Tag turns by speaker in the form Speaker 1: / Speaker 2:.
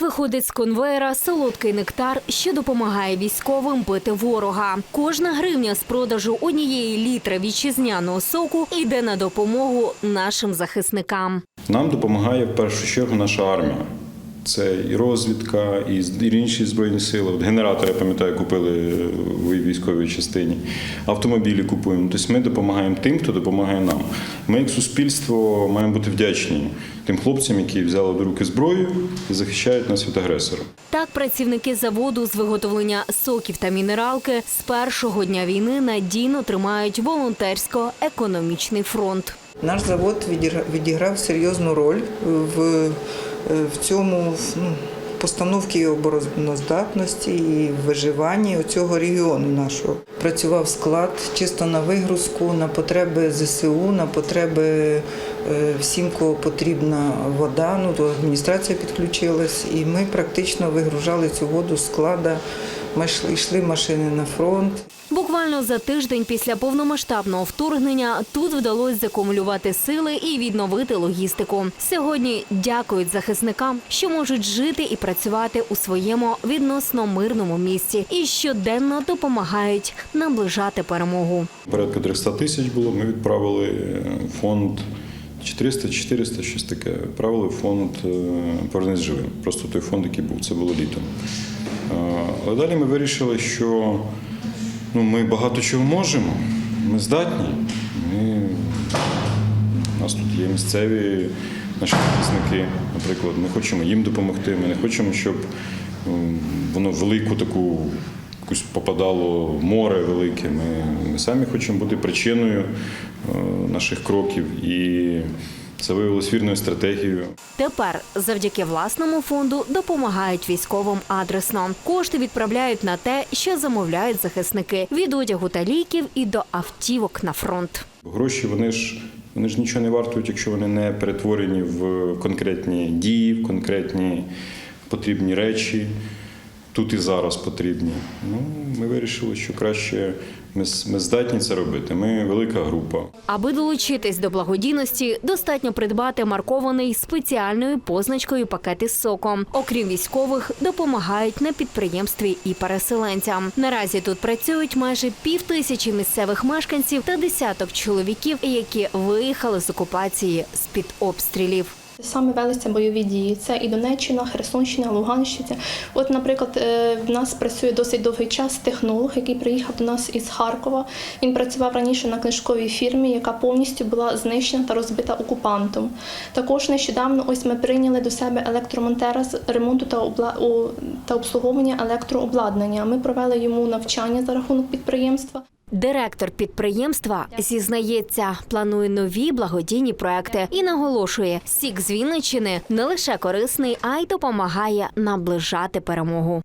Speaker 1: Виходить з конвейера солодкий нектар, що допомагає військовим бити ворога. Кожна гривня з продажу однієї літри вітчизняного соку йде на допомогу нашим захисникам.
Speaker 2: Нам допомагає в першу чергу наша армія. Це і розвідка, і з- інші збройні сили. От генератори, я пам'ятаю, купили в військовій частині. Автомобілі купуємо. Тобто ми допомагаємо тим, хто допомагає нам. Ми, як суспільство, маємо бути вдячні тим хлопцям, які взяли до руки зброю і захищають нас від агресора.
Speaker 1: Так, працівники заводу з виготовлення соків та мінералки з першого дня війни надійно тримають волонтерсько-економічний фронт.
Speaker 3: Наш завод відігра- відіграв серйозну роль в, в цьому ну, постановці обороноздатності і виживанні цього регіону нашого. Працював склад чисто на вигрузку, на потреби ЗСУ, на потреби е, всім, кого потрібна вода. Ну, то адміністрація підключилась, і ми практично вигружали цю воду з склада. Ми йшли машини на фронт.
Speaker 1: Буквально за тиждень після повномасштабного вторгнення тут вдалося закумулювати сили і відновити логістику. Сьогодні дякують захисникам, що можуть жити і працювати у своєму відносно мирному місці і щоденно допомагають наближати перемогу.
Speaker 2: Порядка 300 тисяч було. Ми відправили фонд 400-400, щось таке. Відправили в фонд е, «Повернись живим. Просто той фонд, який був, це було літом. Е, Але далі ми вирішили, що ну, ми багато чого можемо, ми здатні. Ми, у нас тут є місцеві наші захисники, наприклад. Ми хочемо їм допомогти. Ми не хочемо, щоб воно велику таку якусь попадало в море велике. Ми, ми самі хочемо бути причиною е, наших кроків. І це виявилось вірною стратегією.
Speaker 1: Тепер завдяки власному фонду допомагають військовим адресно. Кошти відправляють на те, що замовляють захисники від одягу та ліків і до автівок на фронт.
Speaker 2: Гроші вони ж вони ж нічого не вартують, якщо вони не перетворені в конкретні дії, в конкретні потрібні речі. Тут і зараз потрібні. Ну, ми вирішили, що краще ми, ми здатні це робити. Ми велика група.
Speaker 1: Аби долучитись до благодійності, достатньо придбати маркований спеціальною позначкою пакет із соком. Окрім військових, допомагають на підприємстві і переселенцям. Наразі тут працюють майже пів тисячі місцевих мешканців та десяток чоловіків, які виїхали з окупації з під обстрілів.
Speaker 4: Саме велися бойові дії. Це і Донеччина, Херсонщина, Луганщина. От, наприклад, е, в нас працює досить довгий час технолог, який приїхав до нас із Харкова. Він працював раніше на книжковій фірмі, яка повністю була знищена та розбита окупантом. Також нещодавно ось ми прийняли до себе електромонтера з ремонту та обла... та обслуговування електрообладнання. Ми провели йому навчання за рахунок підприємства.
Speaker 1: Директор підприємства зізнається, планує нові благодійні проекти і наголошує, сік з Вінничини не лише корисний, а й допомагає наближати перемогу.